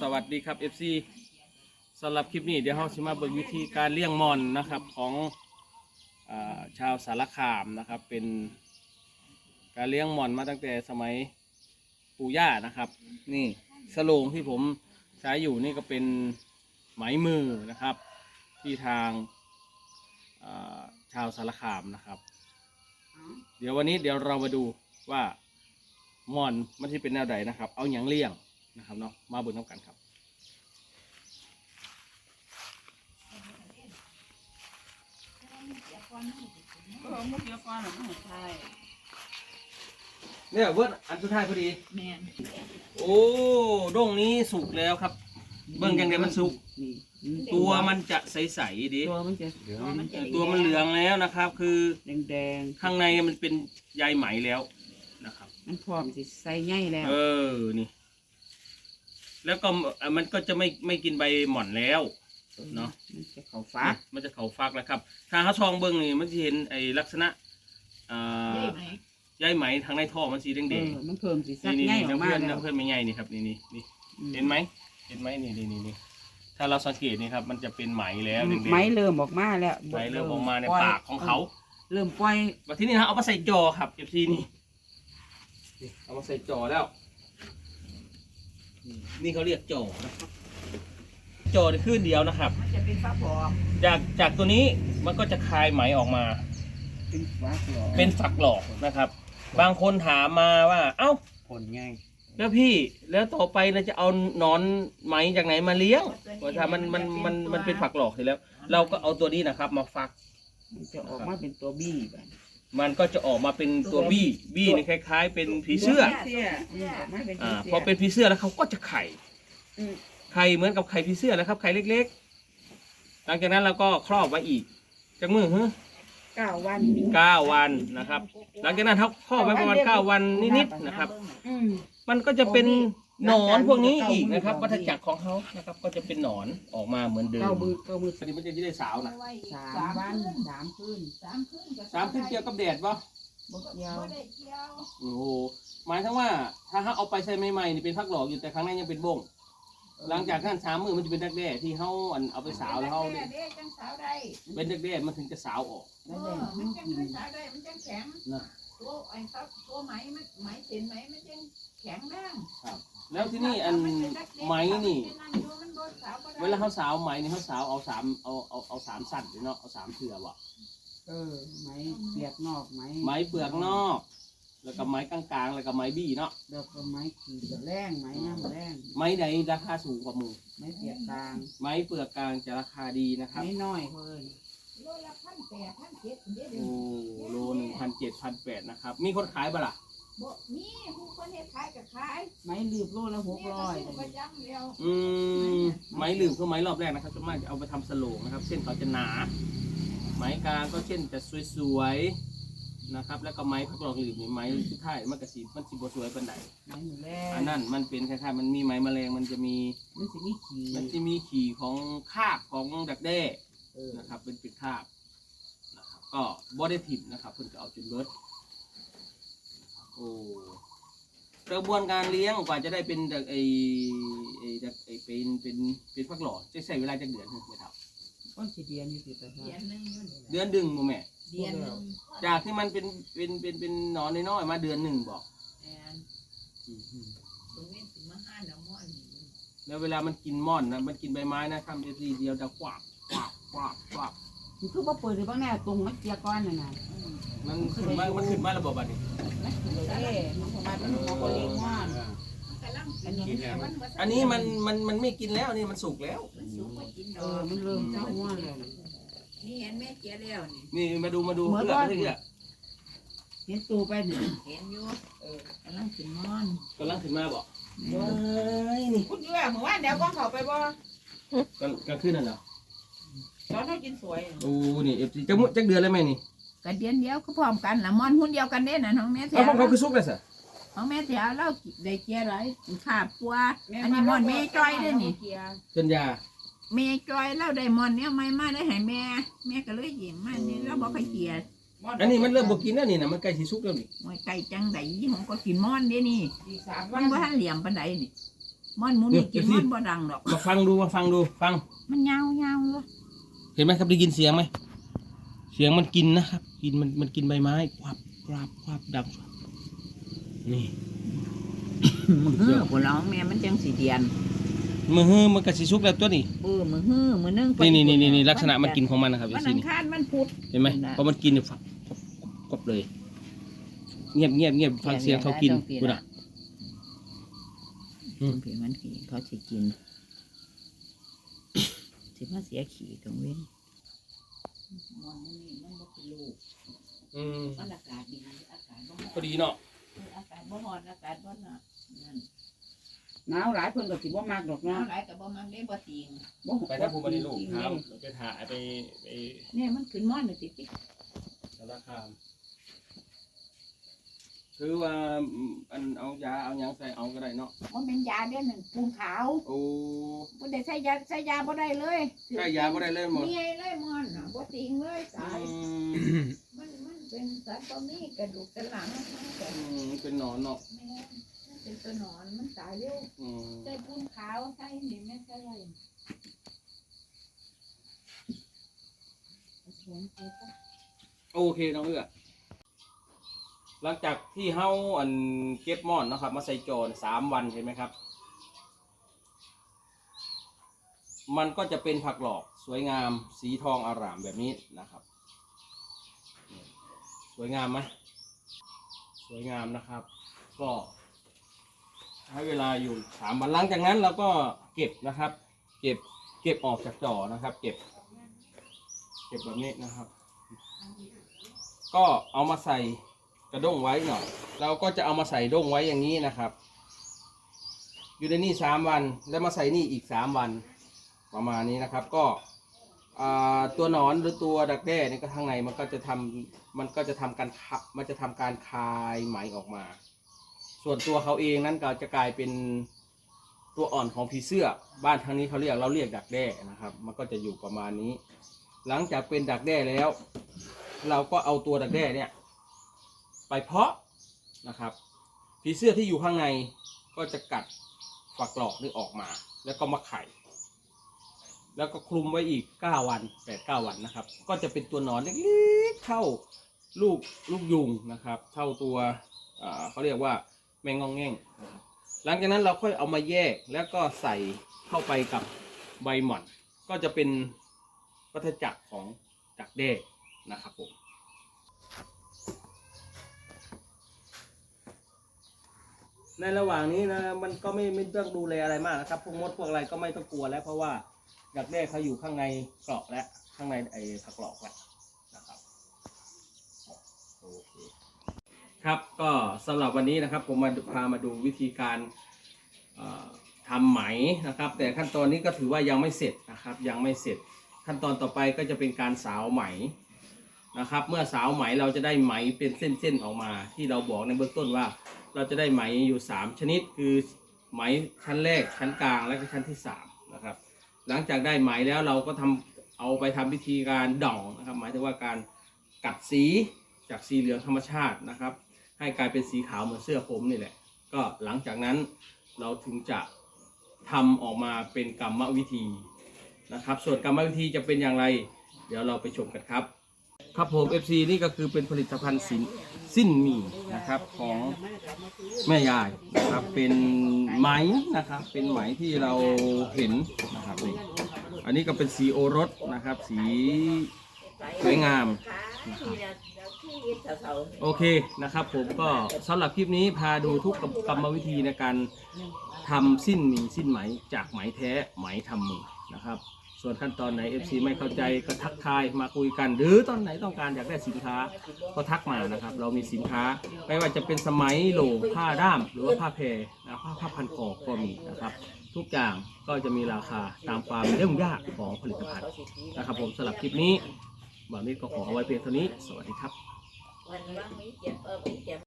สวัสดีครับ FC สำหรับคลิปนี้เดี๋ยวเราจะมาเบิ่งวิธีการเลี้ยงมอนนะครับของอาชาวสารคามนะครับ เป็นการเลี้ยงมอนมาตั้งแต่สมัยปู่ย่านะครับ นี่สโลงที่ผมใช้อยู่นี่ก็เป็นไหมมือนะครับ ที่ทางอ่าชาวสารคามนะครับ เดี๋ยววันนี้เดี๋ยวเรามาดูว่ามอนมันที่เป็นแนวใดนะครับ เอาอย่างเลี้ยง นะครับเนาะมาเบิ่งน้ำกันครับเออมุกเดียวก่อนหรือไม่ใช่เนี่ยเวิร์ดอันสุดท้ายพอดี แม่นโอ้ดงนี้สุกแล้วครับ เบิ่งจังไดมันสุก นี่ตัวมันจะใสๆดิตัวมันจะเหลืองมันจะตัวมันเหลืองแล้วนะครับ คือแดงแดงข้างในมันเป็นใยไหมแล้วนะครับๆมันพร้อมสิใส่ใหญ่แล้ว เออนี่ แล้วก็เอ่อมันก็จะไม่ไม่กินใบหม่อนแล้ว เนาะ มันจะเข้าฟักมันจะเขาฟักแล้วครับ ถ้าเขาชองเบิ้งนี่มันจะเห็นไอ้ลักษณะอ่าได้ไหมใยไหมทางในท่อมันสีแดงเอๆอมันเพิ่มสิสักนี่นี่ใหญ่นี่ออกมาเพื่อนแล้วเพื่อนไม่ใหญ่นี่ครับนี่นี่นี่อืเห็นไหมเห็นไหมนี่นี่นี่นี่ถ้าเราสังเกตนี่ครับ มันจะเป็นไหมแล้วแดงๆไม้เริ่มออกมาแล้วไหมเริ่มออกมาในปล่ยปากของเขา เริ่มปล่อยมาที่นี่นะเอามาใส่จอครับเอฟซีนี่นี่เอามาใส่จอแล้ว นี่นี่เขาเรียกจอนะครับจอในขึ้นเดียวนะครับ มันจะเป็นฟ้าผอมจากจากตัวนี้มันก็จะคลายไหมออกมา เป็นฟักหรอเป็นฝักหลอกนะครับ บางคนถามมาว่า เอ้า ผลง่ายแล้วพี่แล้วต่อไปเราจะเอาหนอนไหมจากไหนมาเลี้ยงว่าถ้ามันมันมันมันเป็นฝักหลอกเสร็จแล้ว เราก็เอาตัวนี้นะครับ มาฟัก มันจะออกมาเป็นตัวบี้แบบ มันก็จะออกมาเป็นตัวบี้บี้นี่คล้าย ๆ เป็นผีเสื้อเสื้ออืมออกมาเป็นอ่าผีพอเป็นผีเสื้อแล้วเขาก็จะไข่อืมไข่เหมือนกับไข่ผีเสื้อแล้วครับไข่เล็ก ๆ หลังจากนั้นเราก็ครอบไว้อีกจากมือฮึ เก้าวันเก้าวันนะครับ หลังจากนั้นเขาครอบไว้ประมาณเก้าวันนิดๆนะครับ อืมมันก็จะเป็นหนอนพวกนี้อีกนะครับ วัฏจักรของเขานะครับ ก็จะเป็นหนอนออกมาเหมือนเดิมเก้ามือเก้ามืออันนี้มันจะได้สาวนะสามวันสามคืนสามคืนก็สามขึ้นเกี่ยวกับแดดปะบกยาวบ่ได้เกี่ยวโอ้โหหมายถึงว่าถ้าเขาเอาไปใส่ใหม่ๆนี่เป็นพักหลอกอยู่แต่ข้างในยังเป็นบ่ง หลังจากนั้นสามมือมันจะเป็นดักแด้ที่เขาอันเอาไปสาวแล้วเขาเด้เด้จังสาวได้เป็นดักแด้มันถึงจะสาวออกเอแล้วแดองมัมันนจังกินสาวได้มันจังแข็งนะตัวไอ้ครับตัวไหมมันไหมเส้นไหมมันจังแข็งแรงแล้วที่นี่อันไหมนี่มันบ่สาวบ่ได้เวลาเขาสาวไหมนี่เขาสาวเอาสามเอาเอาเอาสามสั้นเลยเนาะเอาสามเถื่อวะเออไหมเปียกนอกไหมไหมเปลือกนอก แล้วก็ไหมกลางๆแล้วก็ไหมบี้เนาะแล้วก็ไหมขีดกับแรงไหมย่ำแรงไหมใดราคาสูงกว่าหมูไหมเปียกกลางไหมเปลือกกลางจะราคาดีนะครับไหมน้อยเพิ่นโลละพันแปดพันเจ็ดเด้โอ้โลหนึ่งพันเจ็ดพันแปดนะครับ มีคนขายบ่ล่ะบ่มีผู้คนเฮ็ดขายก็ขายไหมลืบโลละหกร้อยนี่ก็ซื้ประจำแล้วอืมไหมลืมคือไหมรอบแรกนะครับส่วนมากจะเอาไปทำสโลงนะครับ เส้นเขาจะหนาไหมกลางก็เช่นจะสวยๆ นะครับ แล้วก็ไหมพักหลอกหลืมนี่ไหมสุดท้ายมันกระสีมันสิบสวยปานใดไหมหนูแรอันนั้นมันเป็นคล้ายๆมันมีไหมแมลงมันจะมี มันสิมีขีดมันจะมีขี่ของคราบของดักแด้เออนะครับ เป็นเป็นคราบนะครับก็บอได้ถิ่มนะครับ เพิ่นก็เอาจนเบิดโอ้กระบวนการเลี้ยงกว่าจะได้เป็นดักไอไอดักไอเป็นเป็นเป็นฟักหล่อจะใช้เวลาจากเดือนหนึ่งไหมครับก้อนสีเดียนนี่สิตาเดือนหนึงอยู่นี่เดือนดึงบ่แม่ เดือนหนึงจากที่มันเป็นเป็นเป็นเป็นหนอนน้อยๆมาเดือนหนึ่งบอก แอนตรงนี้สิมาห้าน้ำมันนี่แล้วเวลามันกินม่อนนะมันกินใบไม้นะทำเอซีเดียวจะกวาบกวาบกวาบกวาบมันคือว่าเปิดหรือบ้างแน่ตรงมันเกียร์ก้อนน่ะนะมันขึ้นมามันขึ้นมาระบบบัดนี้ มันคือเลยเด้มันประมาณเป็นหัวโคเล็กว่านมันกำลังอันนี้มันบ่ทัอันนี้มันมันมันไม่กินแล้วนี่มันสุกแล้ว มันสูงกว่ากินดเอออกมันเริ่มเจ้าว่านแล้ว นี่เห็นแม่เจียแล้วนี่ นี่มาดูมาดูเหมือนเพื่อว่าเพื่อเห็นตูไปหนึ่งเห็นอยู่ เออกำลังกินมอนกำลังขึ้นมาบอกเว้ยนี่คุณเยื่อเมื่อวานเดี๋ยวก้องเขาไปบ่กลางกลางคืนนั่นเหรอตอนเขากินสวยโอ้นี่เอฟซีจักมุจักเดือนแล้วไหมนี่กระเดียนเดียวก็พร้อมกันละมอนหุ้นเดียวกันเด้น่ะน้องแม่เสีเอายของเขาคือสุกเลยสิน้องแม่เสียเราได้เจียไรขาบปัว อันนี้มอนแม่จ้อยเด้นี่เชิญยา แม่จ้อยเราได้มอนเนี่ยไม่มาได้ให้แม่ แม่ก็เลยยิ้มมานี่เราบอกให้เกียรอันนี้มันเริ่มบกินแล้วนี่นะมันใกล้สิสุกแล้วนี่มวยไก่จังไดผมก็กินมอนเด้นี่อีกสามวัมันนบ่ทันเหลี่ยมปานใดนี่มอนหมูนี่กินเดี๋มยวสิอนบ่ดังดอก มาฟังดูมาฟังดูฟัง มันยาวยาวเลยเห็นไหมครับได้ยินเสียงไหมเสียงมันกินนะครับ กินมันมันกินใบไม้ควับควับควับดังนี่มือฮื้อคนเราแม่มันจังสีเดียน มือฮื้อมันกระสิสุกแล้วตัวนี้เออมือฮื้อมือนึงนี่นี่นี่นี่ลักษณะมันกินของมันนะครับวัอีนซีอังนี่คารมันพุธ เห็นไหมนั่นน่ะพอมันกินเนี่ยฝักกบเลย เงียบเงียบเงียบฟังเสียงเขากินต้องกินกูอะน่ะ อืมเผื่อมันขี่เขาสิกินสิมาเสียขี่กังเว้นมอนนี่มันบ่เป็นลูกอืมมันอากาศดีอากาศบ่ร้อนพอดีเนาะ อากาศบ่ร้อนอากาศบ่หนาวนั่น หนาวหลายเพิ่นก็สิบ่มักดอกหนาวเนาะหลายก็บ่มักได้บ่ติงบ่ไปถ้าภูมิบริลูกจริงคๆรับเลยไปถ่ายไปไปเนี่ยมันขึ้นมอนนี่ติติสารคามคือว่าอืมอันเอายาเอาหยังใส่เอาก็ได้เนาะบ่แม่นยาเด้นั่นปูนขาวโอ้บ่ได้ใช้ยาใช้ยาบ่ได้เลยใช้ยาบ่ได้เลยหมดมีไอ้เลยมอนน่ะบ่ติงเลยตาย อืมมันมันเป็นสัตว์บ่มีกระดูกสันหลังมันก็อืมเป็นหนอนเนาะแม่นมัน เป็นตัวหนอนมันตายเร็วอืมใส่ปูนขาวใส่นี่แม่ใส่อะไรเอาสวนไปซะโอเคน้องเอื้อหลังจากที่เฮาอันเก็บม่อนเนาะครับ มาใส่จอสามวันเห็นไหมครับ มันก็จะเป็นผักหลอกสวยงามสีทองอารามแบบนี้นะครับนี่สวยงามไหมสวยงามนะครับ ก็ ให้เวลาอยู่สามวันหลังจากนั้นเราก็เก็บนะครับ เก็บเก็บออกจากจอนะครับ เก็บ เก็บแบบนี้นะครับ ก็เอามาใส่กระด้งไว้หน่อยเราก็จะเอามาใส่ด้งไว้อย่างนี้นะครับ อยู่ในนี่สามวันแล้วมาใส่นี่อีกสามวัน ประมาณนี้นะครับ ก็ตัวหนอนหรือตัวดักแด้นี่ก็ข้างในมันก็จะทำมันก็จะทำการขับ มันจะทำการคายไหมออกมา ส่วนตัวเขาเองนั้นก็จะกลายเป็นตัวอ่อนของผีเสื้อ บ้านทางนี้เขาเรียกเราเรียกดักแด้นะครับ มันก็จะอยู่ประมาณนี้ หลังจากเป็นดักแด้แล้ว เราก็เอาตัวดักแด้เนี่ย ไปเพาะนะครับ ผีเสื้อที่อยู่ข้างในก็จะกัดฝักหลอกนี่ออกมา แล้วก็มาไข่ แล้วก็คลุมไว้อีก 9 วัน8 9วันนะครับ ก็จะเป็นตัวนอนเล็กๆเท่าลูกลูกยุงนะครับ เท่าตัวเขาเรียกว่า แมงงองแง่ง หลังจากนั้นเราค่อยเอามาแยกแล้วก็ใส่เข้าไปกับใบหม่อน ก็จะเป็นวัฏจักรของดักแด้นะครับผมในระหว่างนี้นะมันก็ไม่ไม่ต้องดูแลอะไรมากนะครับพวกมดพวกอะไรก็ไม่ต้องกลัวแล้ว เพราะว่าดักแด้เขาอยู่ข้างในเกราะและข้างในไอ้ผักหลอกแล้วนะครับโอเค ครับก็สำหรับวันนี้นะครับผมมาพามาดูวิธีการทำไหมนะครับ แต่ขั้นตอนนี้ก็ถือว่ายังไม่เสร็จนะครับยังไม่เสร็จขั้นตอนต่อไปก็จะเป็นการสาวไหมนะครับ เมื่อสาวไหมเราจะได้ไหมเป็นเส้นๆออกมา ที่เราบอกในเบื้องต้นว่า เราจะได้ไหมอยู่ 3 ชนิดคือไหมชั้นแรกชั้นกลางและก็ชั้นที่3นะครับหลังจากได้ไหมแล้วเราก็ทำเอาไปทำพิธีการด่องนะครับ หมายถึงว่าการกัดสีจากสีเหลืองธรรมชาตินะครับ ให้กลายเป็นสีขาวเหมือนเสื้อผมนี่แหละ ก็หลังจากนั้นเราถึงจะทำออกมาเป็นกรรมวิธีนะครับ ส่วนกรรมวิธีจะเป็นอย่างไร เดี๋ยวเราไปชมกันครับ ครับผม FC นี่ก็คือเป็นผลิตภัณฑ์สินสิ้นมีนะครับของแม่ยายนะครับเป็นไหมนะครับ เป็นไหมที่เราเห็นนะครับนี่อันนี้ก็เป็นสีโอรสนะครับ สีสวยงาม โอเคนะครับผมก็สำหรับคลิปนี้พาดูทุกกรรมวิธีในการทำสิ้นหมีสิ้นไหมจากไหมแท้ไหมทำมือนะครับ ส่วนขั้นตอนไหน FC ไม่เข้าใจก็ทักทายมาคุยกัน หรือตอนไหนต้องการอยากได้สินค้าก็ทักมานะครับ เรามีสินค้าไม่ว่าจะเป็นสมัยโหลผ้าด้าม หรือว่าผ้าแพรนะผ้าผ้าพันคอก็มีนะครับ ทุกอย่างก็จะมีราคาตามความเรื่องยากของผลิตภัณฑ์นะครับ ผมสำหรับคลิปนี้บ่าวนิดก็ขอเอาไว้เพียงเท่านี้ สวัสดีครับ วันนี้มีเจ็บเออมีเจ็บ